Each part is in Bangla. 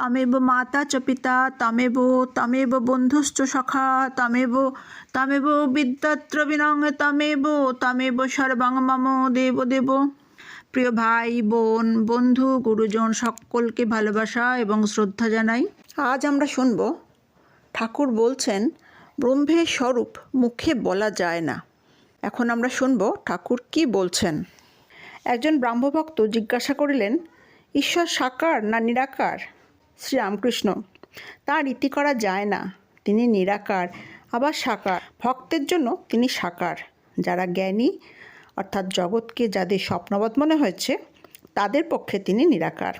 তমেব মাতা চ পিতা, তমেব তমেব বন্ধুশ্চ সখা, তমেব তমেব বিদ্যাত্রবিণং তমেব তমেব সর্বং মম দেব দেব। প্রিয় ভাই, বোন, বন্ধু, গুরুজন সকলকে ভালোবাসা এবং শ্রদ্ধা জানাই। আজ আমরা শুনব, ঠাকুর বলছেন ব্রহ্মের স্বরূপ মুখে বলা যায় না। এখন আমরা শুনব ঠাকুর কি বলছেন। একজন ব্রাহ্মভক্ত জিজ্ঞাসা করিলেন, ঈশ্বর সাকার না নিরাকার? শ্রীরামকৃষ্ণ। তার রীতি করা যায় না। তিনি নিরাকার, আবার সাকার। ভক্তের জন্য তিনি সাকার। যারা জ্ঞানী, অর্থাৎ জগৎকে যাদের স্বপ্নবৎ মনে হয়েছে, তাদের পক্ষে তিনি নিরাকার।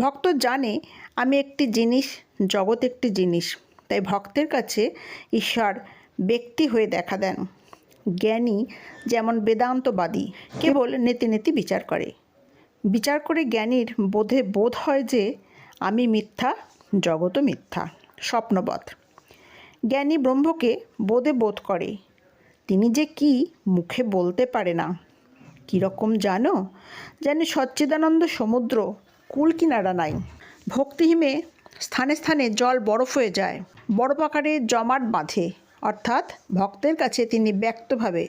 ভক্ত জানে, আমি একটি জিনিস, জগৎ একটি জিনিস। তাই ভক্তের কাছে ঈশ্বর ব্যক্তি হয়ে দেখা দেন। জ্ঞানী যেমন বেদান্তবাদী, কেবল নেতি নেতি বিচার করে। বিচার করে জ্ঞানীর বোধে বোধ হয় যে আমি মিথ্যা জগতও মিথ্যা স্বপ্নবৎ জ্ঞানী ব্রহ্মকে বোধে বোধ করে, তিনি যে কি মুখে বলতে পারে না। কীরকম জানো? যেন সচ্চিদানন্দ সমুদ্র কুল কিনারা নাই। ভক্তিহীমে স্থানে স্থানে জল বরফ হয়ে যায়। বরফ আকারে জমাট বাঁধে। অর্থাৎ ভক্তের কাছে তিনি ব্যক্তভাবে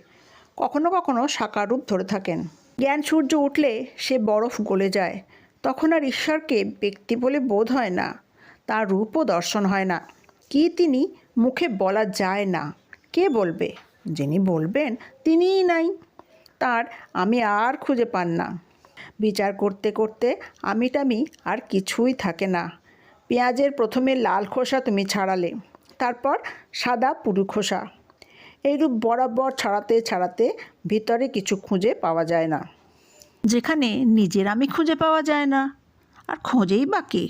কখনো কখনো সাকার রূপ ধরে থাকেন। জ্ঞান সূর্য উঠলে সে বরফ গলে যায়। তখন আর ঈশ্বরকে ব্যক্তি বলে বোধ হয় না, তার রূপও দর্শন হয় না। কি তিনি মুখে বলা যায় না। কে বলবে? যিনি বলবেন তিনিই নাই। তার আমি আর খুঁজে পান না। বিচার করতে করতে আমি টামি আর কিছুই থাকে না। পেঁয়াজের প্রথমে লাল খোসা তুমি ছাড়ালে, তারপর সাদা পুরু খোসা। এইরূপ বরাবর ছাড়াতে ছাড়াতে ভিতরে কিছু খুঁজে পাওয়া যায় না। যেখানে নিজের আমি খুঁজে পাওয়া যায় না। আর খোঁজেই বাকি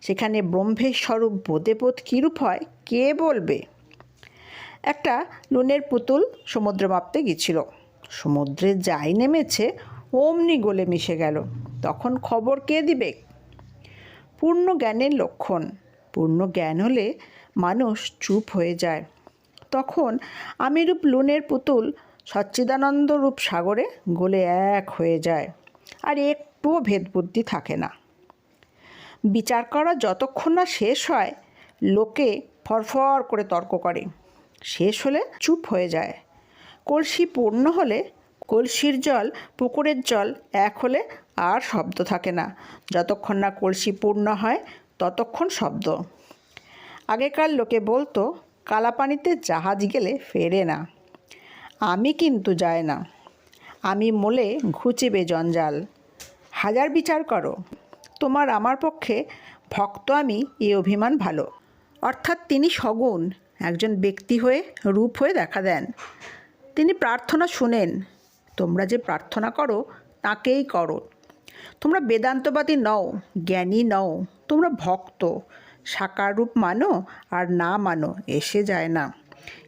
সেখানে ব্রহ্মের স্বরূপ বোধে বোধ কীরূপ হয়, কে বলবে? একটা নুনের পুতুল সমুদ্র মাপতে গেছিল সমুদ্রে যাই নেমেছে, অমনি গোলে মিশে গেল। তখন খবর কে দিবে? পূর্ণ জ্ঞানের লক্ষণ। পূর্ণ জ্ঞান হলে মানুষ চুপ হয়ে যায়। তখন আমিরূপ লুনের পুতুল সচ্চিদানন্দ রূপ সাগরে গলে এক হয়ে যায়, আর একটুও ভেদবুদ্ধি থাকে না। বিচার করা যতক্ষণ না শেষ হয়, লোকে ফরফর করে তর্ক করে। শেষ হলে চুপ হয়ে যায়। কলসি পূর্ণ হলে কলসির জল, পুকুরের জল এক হলে আর শব্দ থাকে না। যতক্ষণ না কলসি পূর্ণ হয়, ততক্ষণ শব্দ। আগেকার লোকে বলতো, কালাপানিতে জাহাজ গেলে ফেরে না। আমি কিন্তু যায় না। আমি মোলে ঘুচিবে জঞ্জাল। হাজার বিচার করো। তোমার আমার পক্ষে ভক্ত আমি, এ অভিমান ভালো। অর্থাৎ তিনি সগুণ, একজন ব্যক্তি হয়ে, রূপ হয়ে দেখা দেন। তিনি প্রার্থনা শুনেন, তোমরা যে প্রার্থনা করো, তাকেই করো। তোমরা বেদান্তবাদী নও, জ্ঞানী নও, তোমরা ভক্ত। সাকার রূপ মানো আর না মানো, এসে যায় না।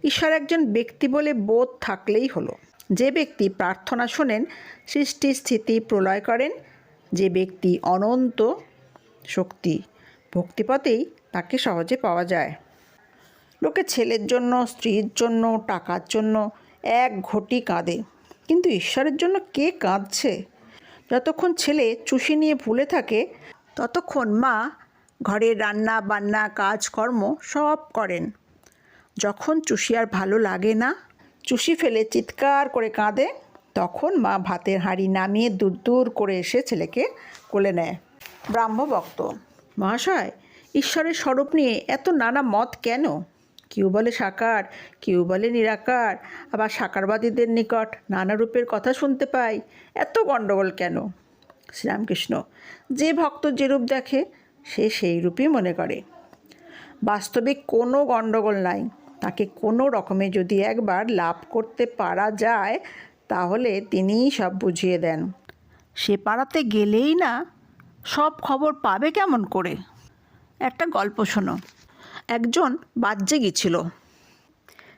ঈশ্বর একজন ব্যক্তি বলে বোধ থাকলেই হলো। যে ব্যক্তি প্রার্থনা শোনেন, সৃষ্টি স্থিতি প্রলয় করেন, যে ব্যক্তি অনন্ত শক্তি ভক্তিপথেই তাকে সহজে পাওয়া যায়। লোকে ছেলের জন্য, স্ত্রীর জন্য, টাকার জন্য এক ঘটি কাঁদে। কিন্তু ঈশ্বরের জন্য কে কাঁদছে? যতক্ষণ ছেলে চুষি নিয়ে ভুলে থাকে, ততক্ষণ মা ঘরের রান্না বান্না কাজকর্ম সব করেন। যখন চুষি আর ভালো লাগে না, চুষি ফেলে চিৎকার করে কাঁদে, তখন মা ভাতের হাঁড়ি নামিয়ে দূর দূর করে এসে ছেলেকে কোলে নেয়। ব্রাহ্মভক্ত মহাশয়, ঈশ্বরের স্বরূপ নিয়ে এত নানা মত কেন? কেউ বলে সাকার, কেউ বলে নিরাকার, আবার সাকারবাদীদের নিকট নানা রূপের কথা শুনতে পাই, এত গণ্ডগোল কেন? শ্রীরামকৃষ্ণ, যে ভক্ত যে রূপ দেখে, সে সেই রূপই মনে করে। বাস্তবিক কোনো গণ্ডগোল নাই। তাকে কোনো রকমে যদি একবার লাভ করতে পারা যায়, তাহলে তিনিই সব বুঝিয়ে দেন। সে পাড়াতে গেলেই না সব খবর পাবে কেমন করে? একটা গল্প শোনো। একজন বাজ্যে গেছিল।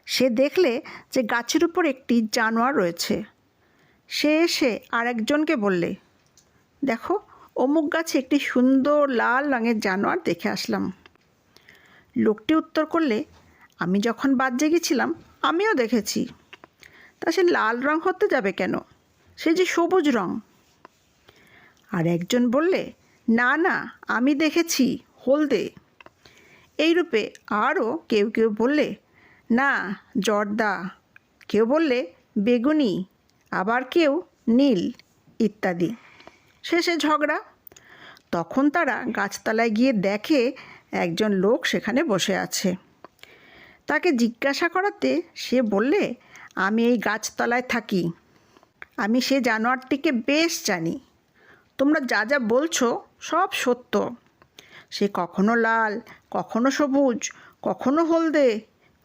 সে দেখলে যে গাছের উপর একটি জানোয়ার রয়েছে। সে এসে আর একজনকে বললে, দেখো, অমুক গাছে একটি সুন্দর লাল রঙের জানোয়ার দেখে আসলাম। লোকটি উত্তর করলে আমি যখন বাজ্যে গেছিলাম আমিও দেখেছি। তা সে লাল রং হতে যাবে কেন? সে যে সবুজ রং। আর একজন বললে, না না, আমি দেখেছি, হলদে। এইরূপে আরও কেউ কেউ বললে, না, জর্দা। কেউ বললে, বেগুনি। আবার কেউ, নীল, ইত্যাদি। শেষে ঝগড়া। তখন তারা গাছতলায় গিয়ে দেখে একজন লোক সেখানে বসে আছে। তাকে জিজ্ঞাসা করাতে সে বললে, আমি এই গাছতলায় থাকি। আমি সে জানোয়ারটিকে বেশ জানি। তোমরা যা যা বলছো সব সত্য। সে কখনো লাল, কখনো সবুজ, কখনো হলদে,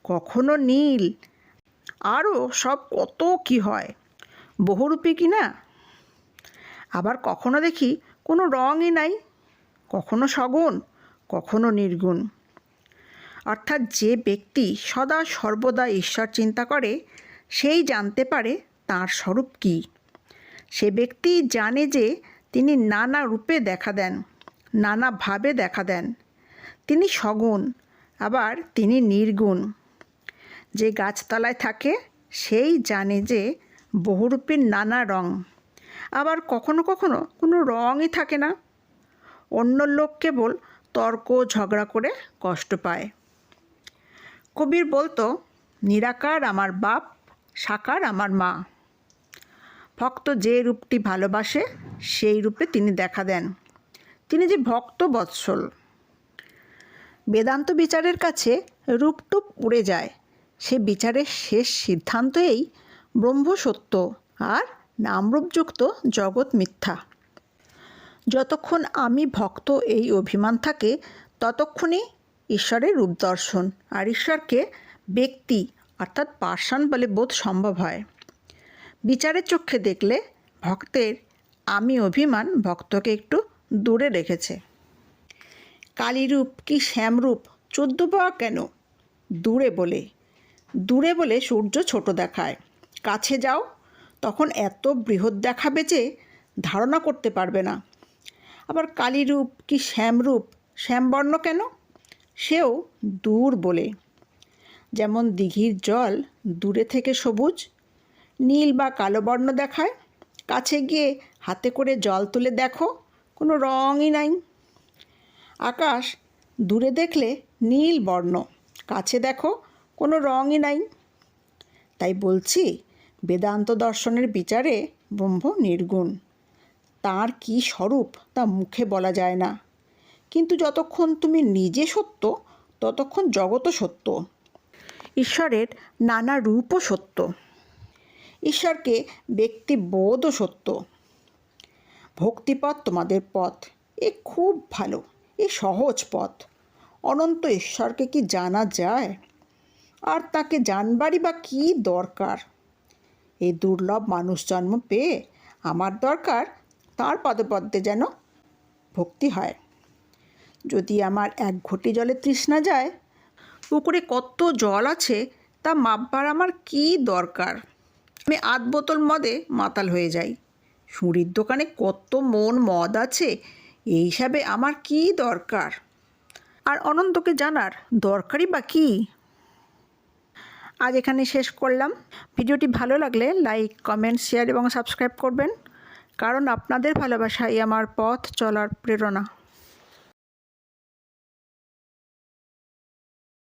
কখনো নীল। আরও সব কত কি হয়, বহুরূপী কি না? আবার কখনো দেখি কোনো রঙই নাই, কখনো সগুণ, কখনো নির্গুণ। অর্থাৎ যে ব্যক্তি সদা সর্বদা ঈশ্বর চিন্তা করে, সেই জানতে পারে তার স্বরূপ কী। সে ব্যক্তি জানে যে তিনি নানা রূপে দেখা দেন নানাভাবে দেখা দেন। তিনি সগুণ, আবার তিনি নির্গুণ। যে গাছতলায় থাকে, সেই জানে যে বহুরূপীর নানা রং। আবার কখনো কখনো কোনো রঙই থাকে না। অন্য লোক কেবল তর্ক ঝগড়া করে কষ্ট পায়। কবির বলতো, নিরাকার আমার বাপ, সাকার আমার মা। ভক্ত যে রূপটি ভালোবাসে, সেই রূপে তিনি দেখা দেন। তিনি যে ভক্ত বৎসল। বেদান্ত বিচারের কাছে রূপটুপ উড়ে যায়। সে বিচারের শেষ সিদ্ধান্ত এই ব্রহ্ম সত্য আর নামরূপযুক্ত জগৎ মিথ্যা। যতক্ষণ আমি ভক্ত এই অভিমান থাকে, ততক্ষণই ঈশ্বরের রূপ দর্শন। আর ঈশ্বরকে ব্যক্তি, অর্থাৎ পার্সন বলে বোধ সম্ভব হয়। বিচারের চক্ষে দেখলে ভক্তের আমি অভিমান ভক্তকে একটু দূরে রেখেছে। কালীরূপ কি শ্যামরূপ? চোদ্দ পাওয়া কেন? দূরে বলে। দূরে বলে সূর্য ছোট দেখায়। কাছে যাও, তখন এত বৃহৎ দেখাবে যে ধারণা করতে পারবে না। আবার কালীরূপ কি শ্যামরূপ? শ্যামবর্ণ কেন? সেও দূর বলে। যেমন দিঘির জল দূরে থেকে সবুজ, নীল বা কালো বর্ণ দেখায়, কাছে গিয়ে হাতে করে জল তুলে দেখো, কোনো রঙই নাই। আকাশ দূরে দেখলে নীল বর্ণ, কাছে দেখো, কোনো রঙই নাই। তাই বলছি, বেদান্ত দর্শনের বিচারে ব্রহ্ম নির্গুণ। তার কি স্বরূপ তা মুখে বলা যায় না। কিন্তু যতক্ষণ তুমি নিজে সত্য, ততক্ষণ জগতও সত্য। ঈশ্বরের নানা রূপও সত্য। ঈশ্বরকে ব্যক্তিবোধও সত্য। ভক্তিপথ তোমাদের পথ। এ খুব ভালো। এ সহজ পথ। অনন্ত ঈশ্বরকে কি জানা যায়? আর তাকে জানবারই বা কী দরকার? এই দুর্লভ মানুষ জন্ম পেয়ে আমার দরকার, তার পদপদ্মে যেন ভক্তি হয়। যদি আমার এক ঘটি জলে তৃষ্ণা যায়, পুকুরে কত জল আছে তা মাপবার আমার কী দরকার? আমি আধ বোতল মদে মাতাল হয়ে যাই। সুরির দোকানে কত মন মদ আছে এই হিসাবে আমার কী দরকার? আর অনন্তকে জানার দরকারই বা কী? আজ এখানে শেষ করলাম। ভিডিওটি ভালো লাগলে লাইক, কমেন্ট, শেয়ার এবং সাবস্ক্রাইব করবেন, কারণ আপনাদের ভালোবাসাই আমার পথ চলার প্রেরণা।